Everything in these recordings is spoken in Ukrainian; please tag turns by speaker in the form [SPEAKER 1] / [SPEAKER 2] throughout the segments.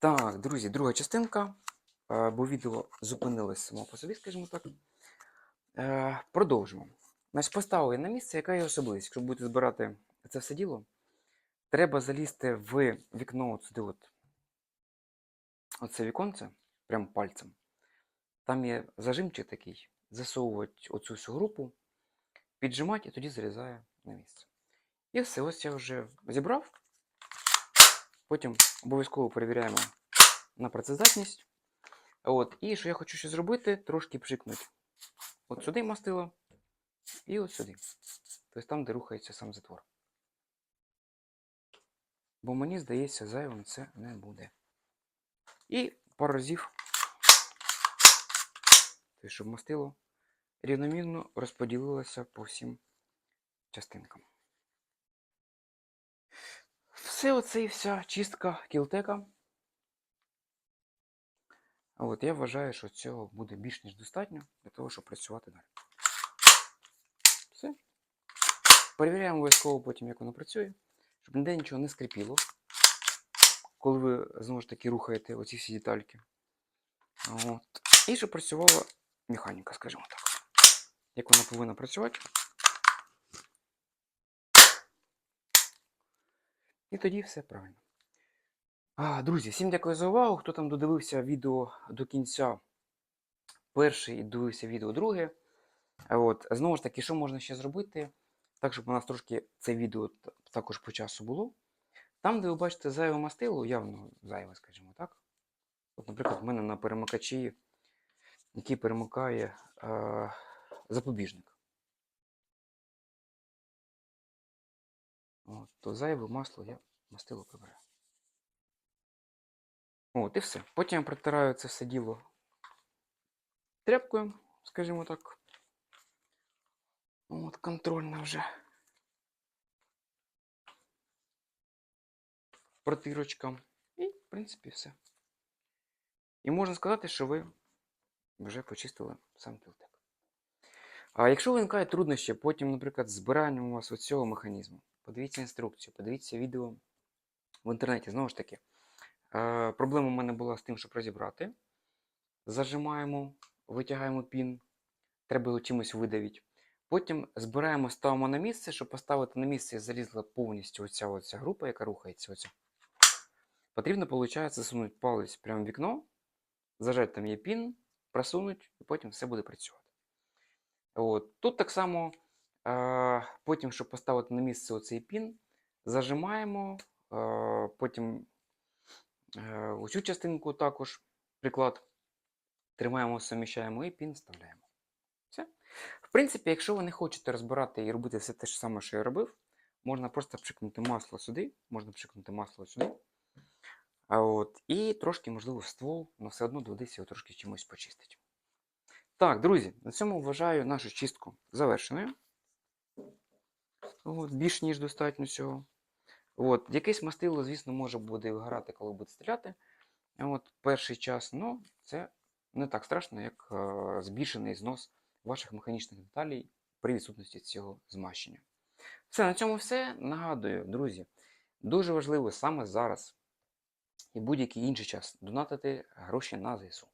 [SPEAKER 1] Так, друзі, друга частинка, е, бо відео зупинилось само по собі, скажімо так. Е, Продовжимо. Значить, поставив я на місце, яка є особливість. Якщо будете збирати це все діло, треба залізти в вікно от от, оце віконце, прям пальцем. Там є зажимчик такий, засовувати оцю всю групу, піджимати і тоді залізає на місце. І все, ось я вже зібрав. Потім обов'язково перевіряємо на працездатність. От. І що я хочу ще зробити, трошки пшикнути от сюди мастило і от сюди. Тобто там, де рухається сам затвор. Бо мені здається, зайвим це не буде. І пару разів, тобто, щоб мастило рівномірно розподілилося по всім частинкам. Все оце і вся чистка кілтека. От я вважаю, що цього буде більш ніж достатньо для того, щоб працювати далі. Все. Перевіряємо обов'язково потім, як воно працює, щоб ніде нічого не скрипіло, коли ви знову ж таки рухаєте оці всі детальки. От. І щоб працювала механіка, скажімо так. Як вона повинна працювати. І тоді все правильно. А, друзі, всім дякую за увагу. Хто там додивився відео до кінця перший і дивився відео друге. От, знову ж таки, що можна ще зробити, так, щоб у нас трошки це відео також по часу було. Там, де ви бачите зайве мастило, явно зайве, скажімо так. От, наприклад, в мене на перемикачі, який перемикає е, запобіжник. От, то зайве масло я мастило прибираю. От, і все. Потім я протираю це все діло тряпкою, скажімо так. От, контрольна вже. Протирочка. І, в принципі, все. І можна сказати, що ви вже почистили сам кілтек. А якщо виникають труднощі, потім, наприклад, збиранням у вас оцього механізму, подивіться інструкцію, подивіться відео в інтернеті. Знову ж таки, е, проблема в мене була з тим, щоб розібрати. Зажимаємо, витягаємо пін, треба його чимось видавити. Потім збираємо, ставимо на місце, щоб поставити на місце залізла повністю оця, оця група, яка рухається. Оця. Потрібно, виходить, засунути палець прямо в вікно, зажати там є пін, просунути, і потім все буде працювати. От. Тут так само, е, потім, щоб поставити на місце оцей пін, зажимаємо, е, потім е, оцю частинку також, приклад, тримаємо, суміщаємо і пін вставляємо. Все. В принципі, якщо ви не хочете розбирати і робити все те ж саме, що я робив, можна просто пшикнути масло сюди, можна пшикнути масло сюди. От, і трошки, можливо, ствол, але все одно доведеться його трошки чимось почистити. Так, друзі, на цьому вважаю нашу чистку завершеною. От, більш ніж достатньо цього. От, якесь мастило, звісно, може буде вигорати, коли буде стріляти. От, перший час, ну, це не так страшно, як е, збільшений знос ваших механічних деталей при відсутності цього змащення. Все, на цьому все. Нагадую, друзі, дуже важливо саме зараз і будь-який інший час донатити гроші на ЗСУ.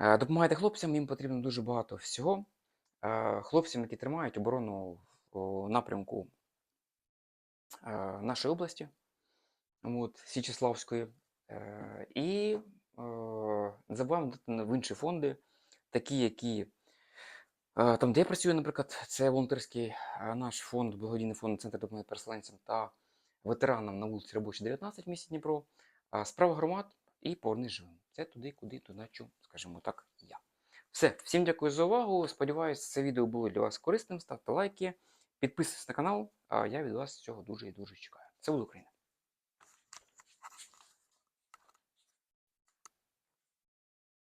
[SPEAKER 1] Е, Допомагайте хлопцям, їм потрібно дуже багато всього. Е, Хлопцям, які тримають оборону в напрямку е, нашої області, от, Січеславської. І забуваємо в інші фонди, такі, які там, де я працюю, наприклад, це волонтерський наш фонд, благодійний фонд Центр допомоги переселенцям та ветеранам на вулиці Робочій 19 в місті Дніпро. Справа громад і повернись живим. Це туди, куди доначу, скажімо так, я. Все, всім дякую за увагу. Сподіваюсь, це відео було для вас корисним. Ставте лайки, підписуйтесь на канал, а я від вас цього дуже і дуже чекаю. Це буде Україна.